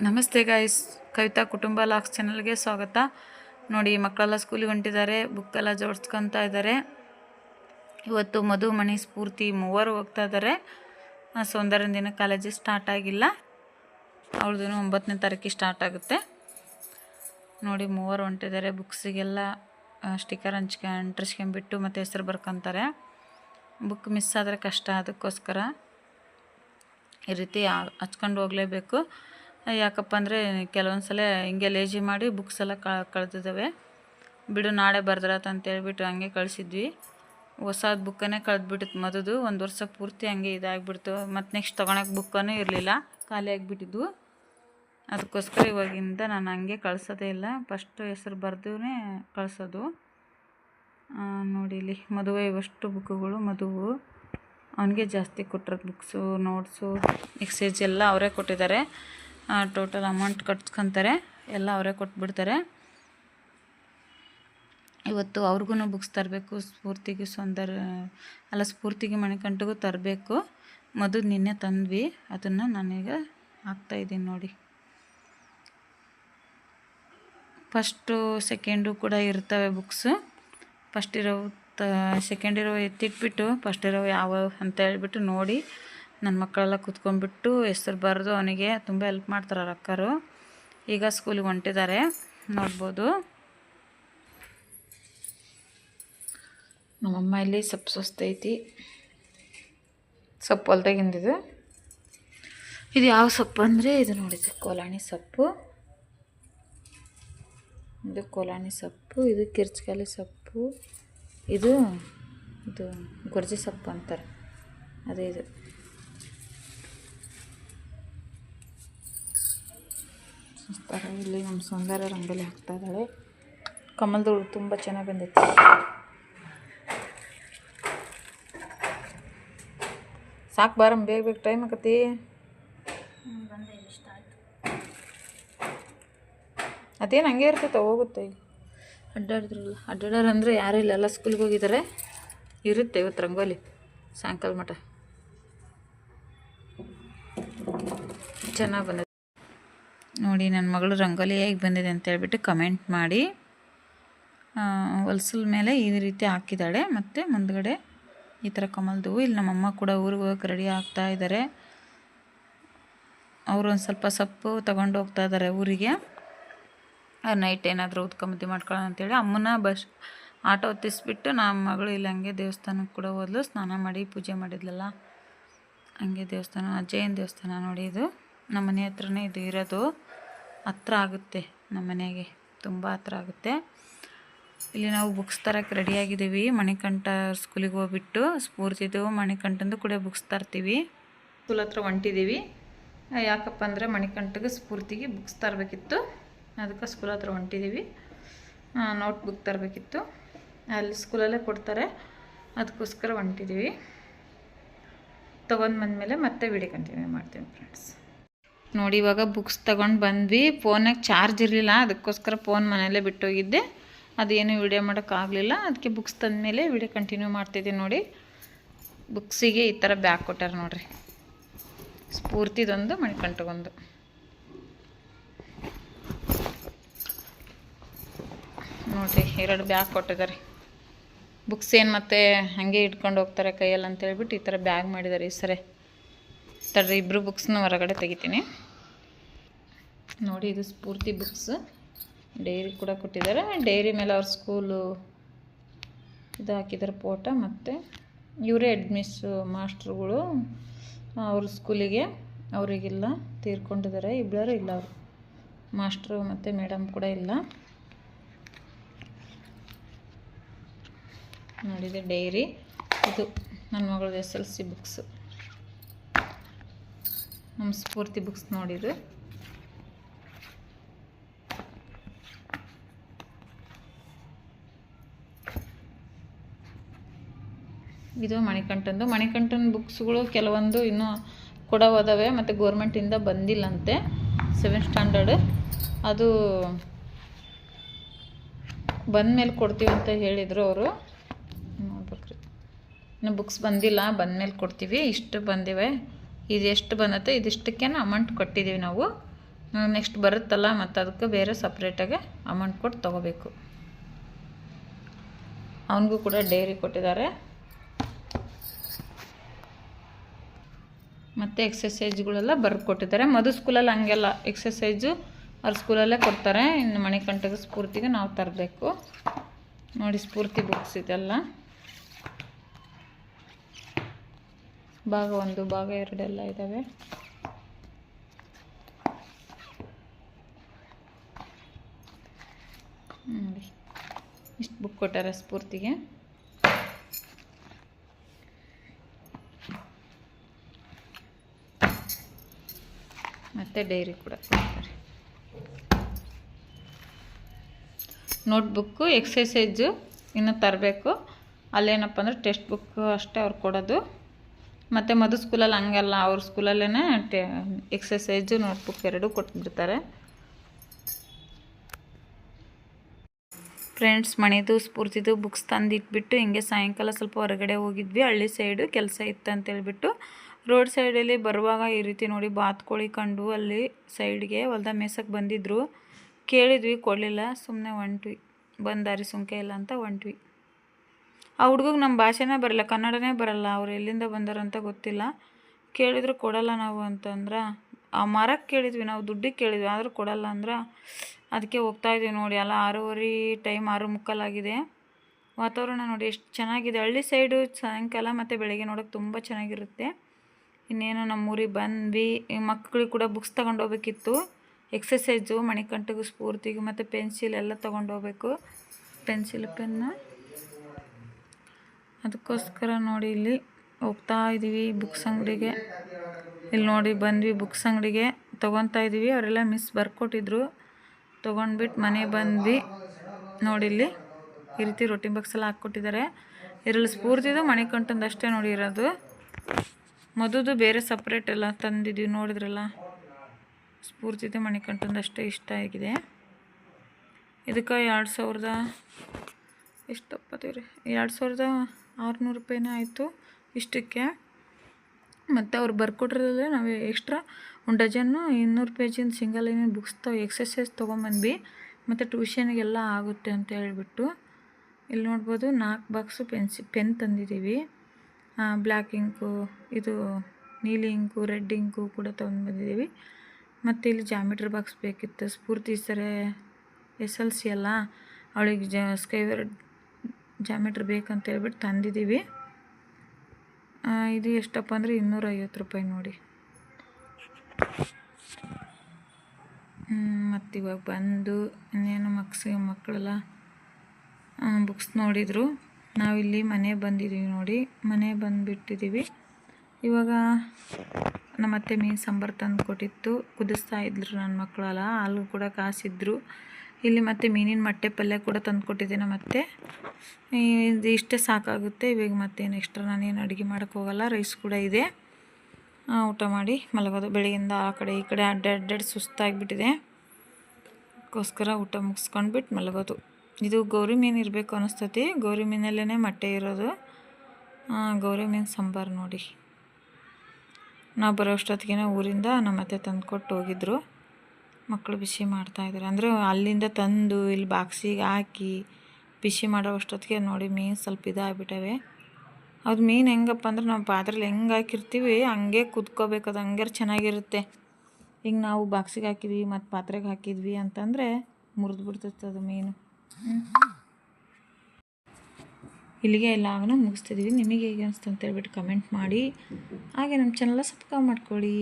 ನಮಸ್ತೆ ಗಾಯ್ಸ್ ಕವಿತಾ ಕುಟುಂಬ ಲಾಕ್ಸ್ ಚಾನಲ್ಗೆ ಸ್ವಾಗತ. ನೋಡಿ ಮಕ್ಕಳೆಲ್ಲ ಸ್ಕೂಲಿಗೆ ಹೊಂಟಿದ್ದಾರೆ. ಬುಕ್ಕೆಲ್ಲ ಜೋಡಿಸ್ಕೊತಾ ಇದ್ದಾರೆ. ಇವತ್ತು ಮಧು ಮಣಿ ಸ್ಫೂರ್ತಿ ಮೂವರು ಹೋಗ್ತಾ ಇದ್ದಾರೆ. ಆ, ಸೌಂದರ್ಯನ ದಿನ ಕಾಲೇಜಿಗೆ ಸ್ಟಾರ್ಟ್ ಆಗಿಲ್ಲ. ಅವ್ರದ್ದು ಒಂಬತ್ತನೇ ತಾರೀಕಿಗೆ ಸ್ಟಾರ್ಟ್ ಆಗುತ್ತೆ. ನೋಡಿ ಮೂವರು ಹೊಂಟಿದ್ದಾರೆ. ಬುಕ್ಸಿಗೆಲ್ಲ ಸ್ಟಿಕ್ಕರ್ ಹಂಚ್ಕ ಅಂಟಿಸ್ಕೊಂಬಿಟ್ಟು ಮತ್ತು ಹೆಸರು ಬರ್ಕೊತಾರೆ. ಬುಕ್ ಮಿಸ್ ಆದರೆ ಕಷ್ಟ ಅದಕ್ಕೋಸ್ಕರ ಈ ರೀತಿ ಹಚ್ಕೊಂಡು ಹೋಗಲೇಬೇಕು. ಯಾಕಪ್ಪ ಅಂದರೆ ಕೆಲವೊಂದು ಸಲ ಹಿಂಗೆ ಲೇಜಿ ಮಾಡಿ ಬುಕ್ಸ್ ಎಲ್ಲ ಕಳೆದಿದ್ದಾವೆ ಬಿಡು, ನಾಳೆ ಬರ್ದ್ರಾತ ಅಂತೇಳ್ಬಿಟ್ಟು ಹಂಗೆ ಕಳಿಸಿದ್ವಿ. ಹೊಸದ ಬುಕ್ಕನ್ನೇ ಕಳೆದ್ಬಿಟ್ಟಿತ್ತು ಮದುದು. ಒಂದು ವರ್ಷ ಪೂರ್ತಿ ಹಂಗೆ ಇದಾಗ್ಬಿಡ್ತು. ಮತ್ತು ನೆಕ್ಸ್ಟ್ ತೊಗೊಳಕ್ಕೆ ಬುಕ್ಕನೂ ಇರಲಿಲ್ಲ. ಖಾಲಿ ಆಗಿಬಿಟ್ಟಿದ್ವು. ಅದಕ್ಕೋಸ್ಕರ ಇವಾಗಿಂದ ನಾನು ಹಂಗೆ ಕಳ್ಸೋದೇ ಇಲ್ಲ. ಫಸ್ಟು ಹೆಸರು ಬರ್ದೇ ಕಳಿಸೋದು. ನೋಡಿ ಇಲ್ಲಿ ಮದುವೆ ಇವಷ್ಟು ಬುಕ್ಗಳು ಮದುವು. ಅವನಿಗೆ ಜಾಸ್ತಿ ಕೊಟ್ಟಿರೋದು ಬುಕ್ಸು ನೋಟ್ಸು ಎಕ್ಸೈಜ್ ಎಲ್ಲ ಅವರೇ ಕೊಟ್ಟಿದ್ದಾರೆ. ಟೋಟಲ್ ಅಮೌಂಟ್ ಕಟ್ಸ್ಕೊತಾರೆ. ಎಲ್ಲ ಅವರೇ ಕೊಟ್ಬಿಡ್ತಾರೆ. ಇವತ್ತು ಅವ್ರಿಗೂ ಬುಕ್ಸ್ ತರಬೇಕು, ಸ್ಫೂರ್ತಿಗೆ ಸೌಂದರ್ಯ ಅಲ್ಲ ಸ್ಫೂರ್ತಿಗೆ ಮಣಿಕಂಠಗೂ ತರಬೇಕು. ಮೊದಲು ನಿನ್ನೆ ತಂದ್ವಿ. ಅದನ್ನು ನಾನೀಗ ಹಾಕ್ತಾಯಿದ್ದೀನಿ ನೋಡಿ. ಫಸ್ಟು ಸೆಕೆಂಡು ಕೂಡ ಇರ್ತವೆ ಬುಕ್ಸು ಫಸ್ಟ್ ಇರೋ ತ ಸೆಕೆಂಡ್ ಇರೋ ಎತ್ತಿಟ್ಬಿಟ್ಟು ಫಸ್ಟ್ ಇರೋ ಯಾವ ಅಂತ ಹೇಳ್ಬಿಟ್ಟು ನೋಡಿ. ನನ್ನ ಮಕ್ಕಳೆಲ್ಲ ಕೂತ್ಕೊಂಡ್ಬಿಟ್ಟು ಹೆಸರು ಬರೆದು ಅವನಿಗೆ ತುಂಬ ಹೆಲ್ಪ್ ಮಾಡ್ತಾರೆ ಅವ್ರ ಅಕ್ಕರು. ಈಗ ಸ್ಕೂಲಿಗೆ ಹೊಂಟಿದ್ದಾರೆ. ನೋಡ್ಬೋದು. ನಮ್ಮಮ್ಮ ಇಲ್ಲಿ ಸೊಪ್ಪು ಸೊಸ್ತೈತಿ ಸೊಪ್ಪು ಹೊಲ್ದಾಗಿಂದಿದು ಇದು. ಯಾವ ಸೊಪ್ಪು ಅಂದರೆ, ಇದು ನೋಡಿ ಕೋಲಾಣಿ ಸೊಪ್ಪು. ಇದು ಕೋಲಾಣಿ ಸೊಪ್ಪು, ಇದು ಕಿರ್ಚ್ಕಾಲಿ ಸೊಪ್ಪು. ಇದು ಇದು ಗೊರ್ಜಿ ಸೊಪ್ಪು ಅಂತಾರೆ. ಅದೇ ಇದು. ಸುಸ್ತಾರ ಇಲ್ಲಿ ನಮ್ಮ ಸೌಂದರ್ಯ ರಂಗೋಲಿ ಹಾಕ್ತಾ ಇದ್ದಾಳೆ. ಕಮಲದಳು ತುಂಬ ಚೆನ್ನಾಗಿ ಬಂದೈತೆ. ಸಾಕು ಬಾರಮ್ಮ, ಬೇಗ ಬೇಗ ಟೈಮ್ ಆಕತಿ ಅದೇನು ಹಂಗೆ ಇರ್ತೈತೆ, ಹೋಗುತ್ತೆ ಅಡ್ಡಾಡಿದ್ರಲ್ಲ. ಅಡ್ಡಾಡೋರು ಅಂದರೆ ಯಾರೂ ಇಲ್ಲ, ಎಲ್ಲ ಸ್ಕೂಲ್ಗೆ ಹೋಗಿದ್ದಾರೆ ಇರುತ್ತೆ ಇವತ್ತು ರಂಗೋಲಿ, ಸಾಯಂಕಾಲ ಮಠ. ಚೆನ್ನಾಗಿ ಬಂದಿದೆ ನೋಡಿ ನನ್ನ ಮಗಳು ರಂಗೋಲಿ ಹೇಗೆ ಬಂದಿದೆ ಅಂತ ಹೇಳ್ಬಿಟ್ಟು ಕಮೆಂಟ್ ಮಾಡಿ. ಹೊಲ್ಸಲ್ ಮೇಲೆ ಈ ರೀತಿ ಹಾಕಿದ್ದಾಳೆ. ಮತ್ತು ಮುಂದ್ಗಡೆ ಈ ಥರ ಕಮಲ್ದು ಇಲ್ಲಿ ನಮ್ಮಮ್ಮ ಕೂಡ ಊರಿಗೆ ಹೋಗಕ್ಕೆ ರೆಡಿ ಆಗ್ತಾ ಇದ್ದಾರೆ ಅವರು ಒಂದು ಸ್ವಲ್ಪ ಸೊಪ್ಪು ತಗೊಂಡು ಹೋಗ್ತಾ ಇದ್ದಾರೆ ಊರಿಗೆ. ನೈಟ್ ಏನಾದರೂ ಉತ್ಕಮತಿ ಮಾಡ್ಕೊಳ್ಳೋಣ ಅಂತೇಳಿ ಅಮ್ಮನ ಬಸ್ ಆಟೋ ಹೊತ್ತಿಸ್ಬಿಟ್ಟು ನಮ್ಮ ಮಗಳು ಇಲ್ಲಿ ಹಂಗೆ ದೇವಸ್ಥಾನಕ್ಕೆ ಕೂಡ ಹೋದ್ಲು. ಸ್ನಾನ ಮಾಡಿ ಪೂಜೆ ಮಾಡಿದ್ಲಲ್ಲ. ಹಂಗೆ ದೇವಸ್ಥಾನ ಅಜ್ಜಯ್ಯನ ದೇವಸ್ಥಾನ ನೋಡಿ ಇದು. ನಮ್ಮ ಮನೆ ಹತ್ರನೇ ಇದು ಇರೋದು. ಹತ್ರ ಆಗುತ್ತೆ ನಮ್ಮ ಮನೆಗೆ. ತುಂಬ ಹತ್ರ ಆಗುತ್ತೆ. ಇಲ್ಲಿ ನಾವು ಬುಕ್ಸ್ ತರಕ್ಕೆ ರೆಡಿಯಾಗಿದ್ದೀವಿ ಮಣಿಕಂಠ ಸ್ಕೂಲಿಗೆ ಹೋಗ್ಬಿಟ್ಟು ಸ್ಫೂರ್ತಿದು ಮಣಿಕಂಠಂದು ಕೂಡ ಬುಕ್ಸ್ ತರ್ತೀವಿ. ಸ್ಕೂಲ್ ಹತ್ರ ಹೊಂಟಿದ್ದೀವಿ. ಯಾಕಪ್ಪ ಅಂದರೆ ಮಣಿಕಂಠಗೆ ಸ್ಫೂರ್ತಿಗೆ ಬುಕ್ಸ್ ತರಬೇಕಿತ್ತು. ಅದಕ್ಕೆ ಸ್ಕೂಲ್ ಹತ್ರ ಹೊಂಟಿದ್ದೀವಿ. Note book ತರಬೇಕಿತ್ತು. ಅಲ್ಲಿ ಸ್ಕೂಲಲ್ಲೇ ಕೊಡ್ತಾರೆ. ಅದಕ್ಕೋಸ್ಕರ ಹೊಂಟಿದ್ದೀವಿ. ತೊಗೊಂಡು ಬಂದಮೇಲೆ ಮತ್ತೆ ವಿಡಿಯೋ ಕಂಟಿನ್ಯೂ ಮಾಡ್ತೀನಿ ಫ್ರೆಂಡ್ಸ್ ನೋಡಿ, ಇವಾಗ ಬುಕ್ಸ್ ತಗೊಂಡು ಬಂದ್ವಿ. ಫೋನಾಗ ಚಾರ್ಜ್ ಇರಲಿಲ್ಲ, ಅದಕ್ಕೋಸ್ಕರ ಫೋನ್ ಮನೆಯಲ್ಲೇ ಬಿಟ್ಟೋಗಿದ್ದೆ. ಅದೇನು ವೀಡಿಯೋ ಮಾಡೋಕ್ಕಾಗಲಿಲ್ಲ ಅದಕ್ಕೆ ಬುಕ್ಸ್ ತಂದಮೇಲೆ ವೀಡಿಯೋ ಕಂಟಿನ್ಯೂ ಮಾಡ್ತಿದ್ದೀನಿ ನೋಡಿ. ಬುಕ್ಸಿಗೆ ಈ ಥರ ಬ್ಯಾಗ್ ಕೊಟ್ಟಾರೆ ನೋಡಿರಿ. ಸ್ಫೂರ್ತಿದೊಂದು, ಮಣಿಕಂಠಗೊಂದು. ನೋಡಿರಿ, ಎರಡು ಬ್ಯಾಗ್ ಕೊಟ್ಟಿದ್ದಾರೆ. ಬುಕ್ಸ್ ಏನು ಮತ್ತೆ ಹಾಗೆ ಇಟ್ಕೊಂಡು ಹೋಗ್ತಾರೆ ಕೈಯಲ್ಲಿ ಅಂತ ಹೇಳ್ಬಿಟ್ಟು ಈ ಥರ ಬ್ಯಾಗ್ ಮಾಡಿದ್ದಾರೆ ಈ ಸರಿ. ತಡ್ರಿ ಇಬ್ಬರು ಬುಕ್ಸ್ನ ಹೊರಗಡೆ ತೆಗಿತೀನಿ. ನೋಡಿ, ಇದು ಸ್ಫೂರ್ತಿ ಬುಕ್ಸ್ ಡೈರಿ ಕೂಡ ಕೊಟ್ಟಿದ್ದಾರೆ. ಡೈರಿ ಮೇಲೆ ಅವ್ರ ಸ್ಕೂಲು ಇದು ಹಾಕಿದ್ದಾರೆ ಫೋಟೋ ಮತ್ತು ಇವರೇ ಅಡ್ಮಿಸ್ಸು ಮಾಸ್ಟ್ರುಗಳು ಅವ್ರ ಸ್ಕೂಲಿಗೆ ಅವರಿಗಿಲ್ಲ, ತೀರ್ಕೊಂಡಿದ್ದಾರೆ. ಇಬ್ಬರು ಇಲ್ಲ ಅವರು. ಮಾಸ್ಟ್ರು ಮತ್ತು ಮೇಡಮ್ ಕೂಡ ಇಲ್ಲ. ನೋಡಿದೆ ಡೈರಿ ಇದು ನನ್ನ ಮಗಳು ಎಸ್ ಎಲ್ ಸಿ ಬುಕ್ಸು ನಮ್ಮ ಸ್ಫೂರ್ತಿ ಬುಕ್ಸ್ ನೋಡಿದ್ರು ಇದು ಮಣಿಕಂಠಂದು. ಮಣಿಕಂಠನ ಬುಕ್ಸ್ಗಳು ಕೆಲವೊಂದು ಇನ್ನೂ ಕೂಡ ಹೋದವೆ ಮತ್ತು ಗೋರ್ಮೆಂಟಿಂದ ಬಂದಿಲ್ಲಂತೆ ಸೆವೆನ್ ಸ್ಟ್ಯಾಂಡರ್ಡ್ ಅದು ಬಂದಮೇಲೆ ಕೊಡ್ತೀವಿ ಅಂತ ಹೇಳಿದರು ಅವರು. ನೋಡ್ಬೇಕ್ರಿ. ಇನ್ನು ಬುಕ್ಸ್ ಬಂದಿಲ್ಲ, ಬಂದಮೇಲೆ ಕೊಡ್ತೀವಿ. ಇಷ್ಟು ಬಂದಿವೆ. ಇದು ಎಷ್ಟು ಬಂದತ್ತೆ ಇದಿಷ್ಟಕ್ಕೆ ಅಮೌಂಟ್ ಕೊಟ್ಟಿದ್ದೀವಿ ನಾವು. ನೆಕ್ಸ್ಟ್ ಬರುತ್ತಲ್ಲ ಮತ್ತು ಅದಕ್ಕೆ ಬೇರೆ ಸಪ್ರೇಟಾಗಿ ಅಮೌಂಟ್ ಕೊಟ್ಟು ತೊಗೋಬೇಕು. ಅವನಿಗೂ ಕೂಡ ಡೈರಿ ಕೊಟ್ಟಿದ್ದಾರೆ. ಮತ್ತು ಎಕ್ಸಸೈಜ್ಗಳೆಲ್ಲ ಬರ್ಕೊಟ್ಟಿದ್ದಾರೆ ಮಧು ಸ್ಕೂಲಲ್ಲಿ ಹಂಗೆಲ್ಲ ಎಕ್ಸಸೈಜು ಅವ್ರ ಸ್ಕೂಲಲ್ಲೇ ಕೊಡ್ತಾರೆ. ಇನ್ನು ಮಣಿಕಂಠದ ಸ್ಫೂರ್ತಿಗೆ ನಾವು ತರಬೇಕು. ನೋಡಿ ಸ್ಫೂರ್ತಿ ಬುಕ್ಸ್ ಇದೆಲ್ಲ. ಭಾಗ ಒಂದು, ಭಾಗ ಎರಡೆಲ್ಲ ಇದ್ದಾವೆ ನೋಡಿ ಇಷ್ಟು ಬುಕ್ ಕೊಟ್ಟಾರೆ ಸ್ಫೂರ್ತಿಗೆ. ಮತ್ತು ಡೈರಿ ಕೂಡ ಕೊಡ್ತಾರೆ. ನೋಟ್ಬುಕ್ಕು ಎಕ್ಸಸೈಜು ಇನ್ನು ತರಬೇಕು. ಅಲ್ಲೇನಪ್ಪ ಅಂದ್ರೆ ಟೆಕ್ಸ್ಟ್ ಬುಕ್ ಅಷ್ಟೇ ಅವ್ರು ಕೊಡೋದು. ಮತ್ತು ಮಧು ಸ್ಕೂಲಲ್ಲಿ ಹಂಗಲ್ಲ, ಅವ್ರ ಸ್ಕೂಲಲ್ಲೇ ಟೆ ಎಕ್ಸಸೈಜು ನೋಟ್ಬುಕ್ ಎರಡೂ ಕೊಟ್ಬಿಡ್ತಾರೆ. ಫ್ರೆಂಡ್ಸ್ ಮಣಿದು, ಸ್ಫೂರ್ತಿದು ಬುಕ್ಸ್ ತಂದಿಟ್ಬಿಟ್ಟು ಹಿಂಗೆ ಸಾಯಂಕಾಲ ಸ್ವಲ್ಪ ಹೊರಗಡೆ ಹೋಗಿದ್ವಿ. ಹಳ್ಳಿ ಸೈಡು ಕೆಲಸ ಇತ್ತು ಅಂತೇಳ್ಬಿಟ್ಟು ರೋಡ್ ಸೈಡಲ್ಲಿ ಬರುವಾಗ ಈ ರೀತಿ ನೋಡಿ ಬಾತ್ಕೋಳಿ ಕಂಡು ಅಲ್ಲಿ ಸೈಡ್ಗೆ ಹೊಲ್ದ ಮೇಸಕ್ಕೆ ಬಂದಿದ್ರು. ಕೇಳಿದ್ವಿ, ಕೊಡಲಿಲ್ಲ. ಸುಮ್ಮನೆ ಹೊಂಟ್ವಿ. ಬಂದಾರಿ ಸುಂಕೆ ಇಲ್ಲ ಅಂತ ಹೊಂಟ್ವಿ. ಆ ಹುಡ್ಗಗೆ ನಮ್ಮ ಭಾಷೆನೇ ಬರಲ್ಲ, ಕನ್ನಡನೇ ಬರಲ್ಲ, ಅವ್ರು ಎಲ್ಲಿಂದ ಬಂದಾರಂತ ಗೊತ್ತಿಲ್ಲ. ಕೇಳಿದ್ರು ಕೊಡಲ್ಲ ನಾವು ಅಂತಂದ್ರೆ, ಆ ಮರಕ್ಕೆ ಕೇಳಿದ್ವಿ, ನಾವು ದುಡ್ಡಿಗೆ ಕೇಳಿದ್ವಿ, ಆದರೂ ಕೊಡಲ್ಲ ಅಂದ್ರೆ ಅದಕ್ಕೆ ಹೋಗ್ತಾ ಇದೀವಿ ನೋಡಿ, ಅಲ್ಲ ಆರೂವರೆ ಟೈಮ್ ಆರು ಮುಕ್ಕಾಲಾಗಿದೆ ವಾತಾವರಣ ನೋಡಿ ಎಷ್ಟು ಚೆನ್ನಾಗಿದೆ. ಹಳ್ಳಿ ಸೈಡು ಸಾಯಂಕಾಲ ಮತ್ತು ಬೆಳಗ್ಗೆ ನೋಡೋಕೆ ತುಂಬ ಚೆನ್ನಾಗಿರುತ್ತೆ. ಇನ್ನೇನು ನಮ್ಮೂರಿಗೆ ಬಂದ್ವಿ, ಮಕ್ಕಳಿಗೆ ಕೂಡ ಬುಕ್ಸ್ ತಗೊಂಡೋಗ್ಬೇಕಿತ್ತು ಎಕ್ಸಸೈಜು ಮಣಿಕಂಠಗೂ, ಸ್ಫೂರ್ತಿಗೂ ಮತ್ತು ಪೆನ್ಸಿಲ್ ಎಲ್ಲ ತೊಗೊಂಡು ಹೋಗ್ಬೇಕು. ಪೆನ್ಸಿಲ್ ಪೆನ್ನು ಅದಕ್ಕೋಸ್ಕರ ನೋಡಿ ಇಲ್ಲಿ ಹೋಗ್ತಾ ಇದ್ದೀವಿ ಬುಕ್ಸ್ ಅಂಗಡಿಗೆ. ಇಲ್ಲಿ ನೋಡಿ ಬಂದ್ವಿ ಬುಕ್ಸ್ ಅಂಗಡಿಗೆ. ತೊಗೊತಾ ಇದ್ದೀವಿ ಅವರೆಲ್ಲ ಮಿಸ್ ಬರ್ಕೊಟ್ಟಿದ್ರು. ತೊಗೊಂಡ್ಬಿಟ್ಟು ಮನೆ ಬಂದ್ವಿ. ನೋಡಿ ಇಲ್ಲಿ ಈ ರೀತಿ ರೊಟ್ಟಿ ಬಾಕ್ಸ್ ಎಲ್ಲ ಹಾಕ್ಕೊಟ್ಟಿದ್ದಾರೆ. ಇದರಲ್ಲಿ ಸ್ಫೂರ್ತಿದು ಮಣಿಕಂಠಂದು ಅಷ್ಟೇ ನೋಡಿ ಇರೋದು. ಮದುದು ಬೇರೆ ಸಪ್ರೇಟ್ ಎಲ್ಲ ತಂದಿದ್ದೀವಿ ನೋಡಿದ್ರಲ್ಲ. ಸ್ಫೂರ್ತಿದು ಮಣಿಕಂಠಂದು ಅಷ್ಟೇ ಇಷ್ಟ ಆಗಿದೆ. ಇದಕ್ಕೆ ಎರಡು ಸಾವಿರದ ಎಷ್ಟಪ್ಪ ರೀ ಎರಡು ಸಾವಿರದ ಆರುನೂರು ರೂಪಾಯಿನೇ ಆಯಿತು ಇಷ್ಟಕ್ಕೆ. ಮತ್ತು ಅವ್ರು ಬರ್ಕೊಟ್ರಲ್ಲೇ ನಾವು ಎಕ್ಸ್ಟ್ರಾ ಒಂದು ಡಜನ್ನು ಇನ್ನೂರು ಪೇಜಿಂದ ಸಿಂಗಲ್ ಏನೇನು ಬುಕ್ಸ್ ತೊ ಎಕ್ಸಸೈಸ್ ತೊಗೊಂಬಂದ್ವಿ. ಮತ್ತು ಟ್ಯೂಷನ್ಗೆಲ್ಲ ಆಗುತ್ತೆ ಅಂತ ಹೇಳ್ಬಿಟ್ಟು. ಇಲ್ಲಿ ನೋಡ್ಬೋದು ನಾಲ್ಕು ಬಾಕ್ಸು ಪೆನ್ಸಿ ಪೆನ್ ತಂದಿದ್ದೀವಿ. ಬ್ಲ್ಯಾಕ್ ಇಂಕು ಇದು ನೀಲಿ ಇಂಕು ರೆಡ್ ಇಂಕು ಕೂಡ ತೊಗೊಂಡು ಬಂದಿದ್ದೀವಿ ಮತ್ತು ಇಲ್ಲಿ ಜಾಮಿಟ್ರಿ ಬಾಕ್ಸ್ ಬೇಕಿತ್ತು. ಸ್ಫೂರ್ತಿ ಸರೆ, ಎಸ್ ಎಲ್ ಸಿ ಅಲ್ಲ? ಅವಳಿಗೆ ಜ ಸ್ಕೈವರ್ ಜಾಮಿಟ್ರಿ ಬೇಕಂತ ಹೇಳ್ಬಿಟ್ಟು ತಂದಿದ್ದೀವಿ ಇದು ಎಷ್ಟಪ್ಪ ಅಂದರೆ ಇನ್ನೂರೈವತ್ತು ರೂಪಾಯಿ ನೋಡಿ. ಮತ್ತು ಇವಾಗ ಬಂದು ಇನ್ನೇನು ಮಕ್ಸಿ ಮಕ್ಕಳೆಲ್ಲ ಬುಕ್ಸ್ ನೋಡಿದರು. ನಾವಿಲ್ಲಿ ಮನೆ ಬಂದಿದ್ದೀವಿ ನೋಡಿ. ಮನೆ ಬಂದುಬಿಟ್ಟಿದ್ದೀವಿ ಇವಾಗ ನಮ್ಮ ಅತ್ತೆ ಮೀನು ಸಾಂಬಾರು ತಂದು ಕೊಟ್ಟಿತ್ತು ಕುದಿಸ್ತಾ ಇದ್ರು ನನ್ನ ಮಕ್ಕಳೆಲ್ಲ. ಹಾಲು ಕೂಡ ಕಾಸಿದ್ರು. ಇಲ್ಲಿ ಮತ್ತೆ ಮೀನಿನ ಮೊಟ್ಟೆ ಪಲ್ಯ ಕೂಡ ತಂದು ಕೊಟ್ಟಿದ್ದೆ ಮತ್ತೆ. ಇದು ಇಷ್ಟೇ ಸಾಕಾಗುತ್ತೆ. ಇವಾಗ ಮತ್ತೇನು ಎಕ್ಸ್ಟ್ರಾ ನಾನೇನು ಅಡುಗೆ ಮಾಡೋಕ್ಕೋಗಲ್ಲ ರೈಸ್ ಕೂಡ ಇದೆ. ಊಟ ಮಾಡಿ ಮಲಗೋದು. ಬೆಳಗಿಂದ ಆ ಕಡೆ ಈ ಕಡೆ ಅಡ್ಡಾಡಿ ಸುಸ್ತಾಗಿಬಿಟ್ಟಿದೆ. ಅದಕ್ಕೋಸ್ಕರ ಊಟ ಮುಗಿಸ್ಕೊಂಡ್ಬಿಟ್ಟು ಮಲಗೋದು. ಇದು ಗೌರಿ ಮೀನು ಇರಬೇಕು ಅನಿಸ್ತತಿ. ಗೌರಿ ಮೀನಲ್ಲೇ ಮೊಟ್ಟೆ ಇರೋದು. ಗೌರಿ ಮೀನು ಸಾಂಬಾರು ನೋಡಿ. ನಾವು ಬರೋ ಅಷ್ಟೊತ್ತಿಗೆ ಊರಿಂದ ನಮ್ಮ ಅತ್ತೆ ತಂದು ಕೊಟ್ಟು ಹೋಗಿದ್ರು. ಮಕ್ಕಳು ಬಿಸಿ ಮಾಡ್ತಾಯಿದ್ದಾರೆ ಅಂದರೆ ಅಲ್ಲಿಂದ ತಂದು ಇಲ್ಲಿ ಬಾಕ್ಸಿಗೆ ಹಾಕಿ ಬಿಸಿ ಮಾಡೋ ಅಷ್ಟೊತ್ತಿಗೆ ನೋಡಿ ಮೀನು ಸ್ವಲ್ಪ ಇದಾಗ್ಬಿಟ್ಟವೆ. ಅದು ಮೀನು ಹೆಂಗಪ್ಪ ಅಂದ್ರೆ ನಾವು ಪಾತ್ರೆಲಿ ಹೆಂಗೆ ಹಾಕಿರ್ತೀವಿ, ಹಂಗೆ ಕುದ್ಕೋಬೇಕು, ಅದು ಹಂಗೆ ಚೆನ್ನಾಗಿರುತ್ತೆ. ಈಗ ನಾವು ಬಾಕ್ಸಿಗೆ ಹಾಕಿದ್ವಿ, ಮತ್ತು ಪಾತ್ರೆಗೆ ಹಾಕಿದ್ವಿ ಅಂತಂದರೆ ಮುರಿದು ಅದು ಮೀನು. ಇಲ್ಲಿಗೆ ಎಲ್ಲಾಗನ ಮುಗಿಸ್ತಿದ್ದೀವಿ ನಿಮಗೆ ಹೇಗೆ ಅನಿಸ್ತು ಅಂತ ಹೇಳ್ಬಿಟ್ಟು ಕಮೆಂಟ್ ಮಾಡಿ. ಹಾಗೆ ನಮ್ಮ ಚಾನಲ್ನ ಸಬ್ಸ್ಕ್ರೈಬ್ ಮಾಡ್ಕೊಳ್ಳಿ.